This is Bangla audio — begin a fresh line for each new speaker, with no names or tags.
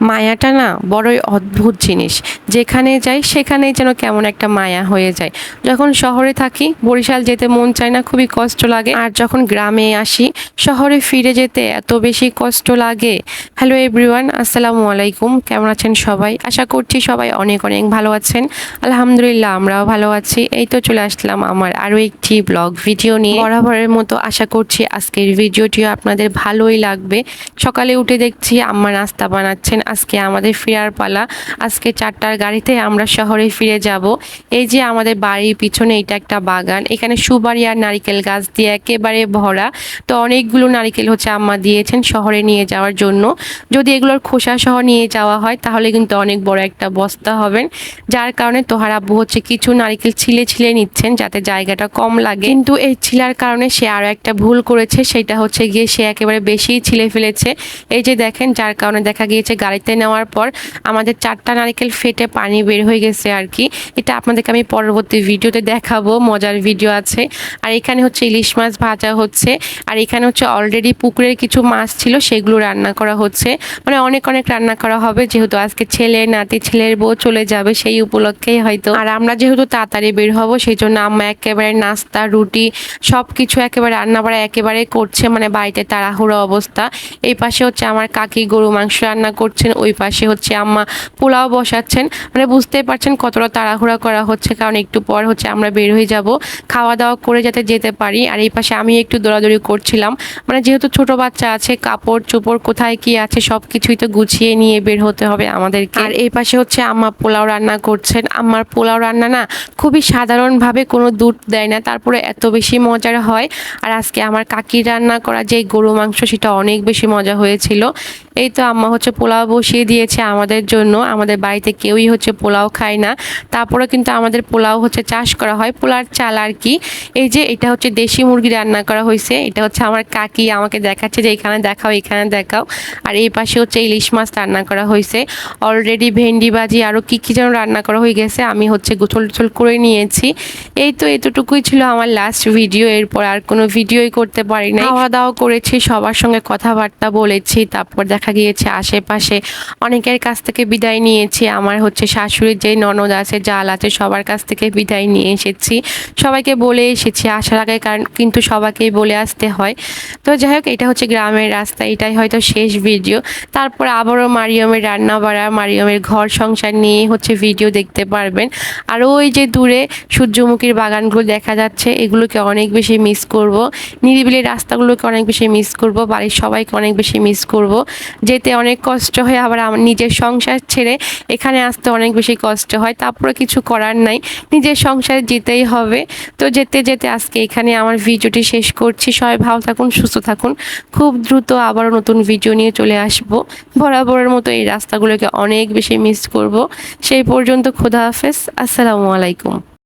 মায়াটা না বড়ই অদ্ভুত জিনিস। যেখানে যাই, সেখানেই যেন কেমন একটা মায়া হয়ে যায়। যখন শহরে থাকি, বরিশাল যেতে মন চায় না, খুবই কষ্ট লাগে। আর যখন গ্রামে আসি, শহরে ফিরে যেতে এত বেশি কষ্ট লাগে। হ্যালো এভরিওয়ান আসসালামু আলাইকুম। কেমন আছেন সবাই? আশা করছি সবাই অনেক অনেক ভালো আছেন। আলহামদুলিল্লাহ, আমরাও ভালো আছি। এই তো চলে আসলাম আমার আরও একটি ব্লগ ভিডিও নিয়ে। বরাবরের মতো আশা করছি আজকের ভিডিওটিও আপনাদের ভালোই লাগবে। সকালে উঠে দেখছি, আম্মা নাস্তা বানাচ্ছেন। আজকে আমাদের ফেরার পালা। আজকে চারটার গাড়িতে আমরা শহরে ফিরে যাব। এই যে আমাদের বাড়ির পিছনে এটা একটা বাগান। এখানে সুবাড়ি আর নারিকেল গাছ দিয়ে একেবারে ভরা। তো অনেকগুলো নারিকেল হচ্ছে আম্মা দিয়েছেন শহরে নিয়ে যাওয়ার জন্য। যদি এগুলোর খোসা সহ নিয়ে যাওয়া হয়, তাহলে কিন্তু অনেক বড় একটা বস্তা হবেন। যার কারণে তোহার আব্বু হচ্ছে কিছু নারিকেল ছিলে ছিলে নিচ্ছেন যাতে জায়গাটা কম লাগে। কিন্তু এই ছিলার কারণে সে আরও একটা ভুল করেছে। সেটা হচ্ছে গিয়ে সে একেবারে বেশিই ছিলে ফেলেছে। এই যে দেখেন, যার কারণে দেখা গিয়েছে গাড়িতে নেওয়ার পর আমাদের চারটা নারকেল ফেটে পানি বের হয়ে গেছে আর কি। এটা আপনাদেরকে আমি পরবর্তী ভিডিওতে দেখাবো, মজার ভিডিও আছে। আর এখানে হচ্ছে ইলিশ মাছ ভাজা হচ্ছে। আর এখানে হচ্ছে অলরেডি পুকুরের কিছু মাছ ছিল, সেগুলো রান্না করা হচ্ছে। মানে অনেক অনেক রান্না করা হবে, যেহেতু আজকে ছেলে, নাতি, ছেলের বউ চলে যাবে সেই উপলক্ষেই হয়তো। আর আমরা যেহেতু তাড়াতাড়ি বের হব সেই জন্য আম্মা একেবারে নাস্তা, রুটি সব কিছু একেবারে রান্না বাড়া একেবারে করছে। মানে বাড়িতে তাড়াহুড়ো অবস্থা। এই পাশে হচ্ছে আমার কাকি গরু মাংস রান্না করছেন ওই পাশে হচ্ছে আম্মা পোলাও বসাচ্ছেন। মানে বুঝতেই পারছেন কতটা তাড়াহুড়া করা হচ্ছে কারণ একটু পর হচ্ছে আমরা বের হয়ে যাব। খাওয়া দাওয়া করে যাতে যেতে পারি। আর এই পাশে আমি একটু দৌড়াদৌড়ি করছিলাম। মানে যেহেতু ছোট বাচ্চা আছে কাপড় চোপড় কোথায় কি আছে সব কিছুই তো গুছিয়ে নিয়ে বের হতে হবে আমাদেরকে। আর এই পাশে হচ্ছে আম্মা পোলাও রান্না করছেন। আম্মার পোলাও রান্না না খুবই সাধারণভাবে কোনো দুধ দেয় না তারপরে এত বেশি মজার হয়। আর আজকে আমার কাকির রান্না করা যে গরু মাংস সেটা অনেক বেশি মজা হয়েছিল। এই তো আম্মা হচ্ছে পোলাও বসিয়ে দিয়েছে আমাদের জন্য। আমাদের বাড়িতে কেউই হচ্ছে পোলাও খায় না। তারপরে কিন্তু আমাদের পোলাও হচ্ছে চাষ করা হয়। পোলার চাল আর কি। এই যে এটা হচ্ছে দেশি মুরগি রান্না করা হয়েছে। এটা হচ্ছে আমার কাকি আমাকে দেখাচ্ছে যে এখানে দেখাও এখানে দেখাও। আর এই পাশে হচ্ছে ইলিশ মাছ রান্না করা হয়েছে। অলরেডি ভেন্ডি ভাজি আরও কী কী যেন রান্না করা হয়ে গেছে। আমি হচ্ছে গোছল টোছল করে নিয়েছি। এই তো এতটুকুই ছিল আমার লাস্ট ভিডিও এরপর আর কোনো ভিডিওই করতে পারি না খাওয়া দাওয়া করেছি, সবার সঙ্গে কথাবার্তা বলেছি। তারপর দেখা গিয়েছে আশেপাশে অনেকের কাছ থেকে বিদায় নিয়েছি। আমার হচ্ছে শাশুড়ির যে ননদ আছে, জাল আছে, সবার কাছ থেকে বিদায় নিয়ে এসেছি। সবাইকে বলে এসেছি আসার আগে, কারণ কিন্তু সবাইকেই বলে আসতে হয়। তো যাই হোক, এটা হচ্ছে গ্রামের রাস্তা, এটাই হয়তো শেষ ভিডিও তারপর আবারও মারিয়মের রান্না বাড়া মারিয়মের ঘর সংসার নিয়ে হচ্ছে ভিডিও দেখতে পারবেন। আর ওই যে দূরে সূর্যমুখীর বাগানগুলো দেখা যাচ্ছে, এগুলোকে অনেক বেশি মিস করব। নিরিবিলি রাস্তাগুলোকে অনেক বেশি মিস করব, বাড়ির সবাইকে অনেক বেশি মিস করব। যেতে অনেক কষ্ট হয় আবার নিজের সংসার ছেড়ে এখানে আসতে অনেক বেশি কষ্ট হয়। তারপরে কিছু করার নাই। নিজের সংসারে যেতেই হবে। তো যেতে যেতে আজকে এখানে আমার ভিডিওটি শেষ করছি। সবাই ভালো থাকুন, সুস্থ থাকুন। খুব দ্রুত আবারও নতুন ভিডিও নিয়ে চলে আসব। বরাবরের মতো এই রাস্তাগুলোকে অনেক বেশি মিস করব। সেই পর্যন্ত খোদা হাফেজ। আসসালামু আলাইকুম।